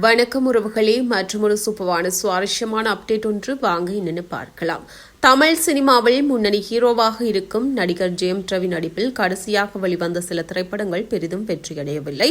வணக்கம் உறவுகளே மற்றும் ஒரு சூப்பரான சுவாரஸ்யமான அப்டேட் ஒன்று வாங்க என்னென்னு பார்க்கலாம். தமிழ் சினிமாவில் முன்னணி ஹீரோவாக இருக்கும் நடிகர் ஜெயம் ரவி நடிப்பில் கடைசியாக வெளிவந்த சில திரைப்படங்கள் பெரிதும் வெற்றியடையவில்லை.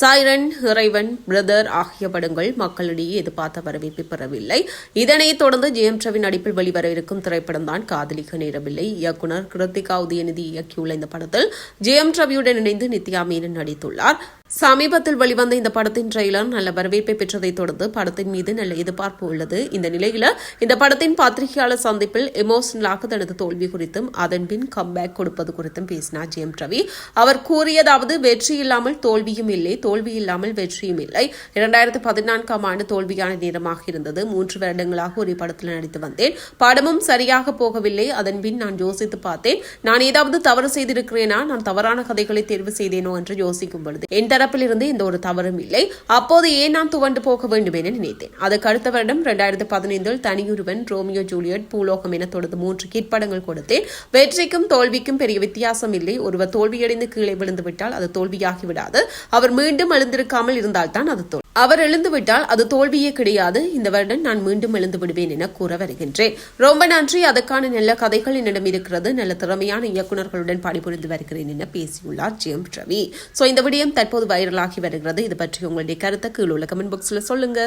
சைரன் இறைவன் பிரதர் ஆகிய படங்கள் மக்களிடையே எதிர்பார்த்த வரவேற்பு பெறவில்லை. இதனைத் தொடர்ந்து ஜெயம் ரவி நடிப்பில் வெளிவர இருக்கும் திரைப்படம் தான் காதலிக்க நேரவில்லை. இயக்குனர் கிருத்திகா உதயநிதி இயக்கியுள்ள இந்த படத்தில் ஜெயம் ரவியுடன் இணைந்து நித்யா மேனன் நடித்துள்ளார். சமீபத்தில் வெளிவந்த இந்த படத்தின் ட்ரெய்லர் நல்ல வரவேற்பை பெற்றதைத் தொடர்ந்து படத்தின் மீது நல்ல எதிர்பார்ப்பு உள்ளது. இந்த நிலையில் இந்த படத்தின் பத்திரிகையாளர் சந்திப்பில் எமோஷனலாக தனது தோல்வி குறித்தும் அதன்பின் கம்பேக் கொடுப்பது குறித்தும் பேசினார் ஜெயம் ரவி. அவர் கூறியதாவது வெற்றி இல்லாமல் தோல்வியும் இல்லை தோல்வி இல்லாமல் வெற்றியும் இல்லை. இரண்டாயிரத்து பதினான்காம் ஆண்டு தோல்வியான நேரமாக இருந்தது. மூன்று வருடங்களாக ஒரு படத்தில் நடித்து வந்தேன். படமும் சரியாக போகவில்லை. அதன்பின் நான் யோசித்து பார்த்தேன். நான் ஏதாவது தவறு செய்திருக்கிறேனா? நான் தவறான கதைகளை தேர்வு செய்தேனோ என்று யோசிக்கும் பொழுது என் தரப்பிலிருந்து எந்த ஒரு தவறும் இல்லை. அப்போது ஏன் நான் துவண்டு போக வேண்டும் என நினைத்தேன். அதுக்கு அடுத்த வருடம். இரண்டாயிரத்து பதினைந்தில் தனியுருவன் ரோமியோ ஜூலியட் பூலோகம் என தொடர்ந்து மூன்று கீழ்ப்படங்கள் கொடுத்தேன். வெற்றிக்கும் தோல்விக்கும் பெரிய வித்தியாசம் இல்லை. ஒருவர் தோல்வியடைந்து கீழே விழுந்து விட்டால் அது தோல்வியாகி விடாது அவர் மீண்டும் எழுந்திருக்காமல் இருந்தால்தான் அது தோல்வி. அவர் எழுந்துவிட்டால் அது தோல்வியே கிடையாது. இந்த வருடம் நான் மீண்டும் எழுந்து விடுவேன் என கூற வருகின்றேன். ரொம்ப நன்றி. அதற்கான நல்ல கதைகள் என்னிடம் இருக்கிறது. நல்ல திறமையான இயக்குநர்களுடன் பணிபுரிந்து வருகிறேன் என பேசியுள்ளார் ஜெயம் ரவி. சோ இந்த விடயம் தற்போது வைரலாகி வருகிறது. இது பற்றி உங்களுடைய கருத்தை கீழ் உள்ள கமெண்ட் பாக்ஸ்ல சொல்லுங்க.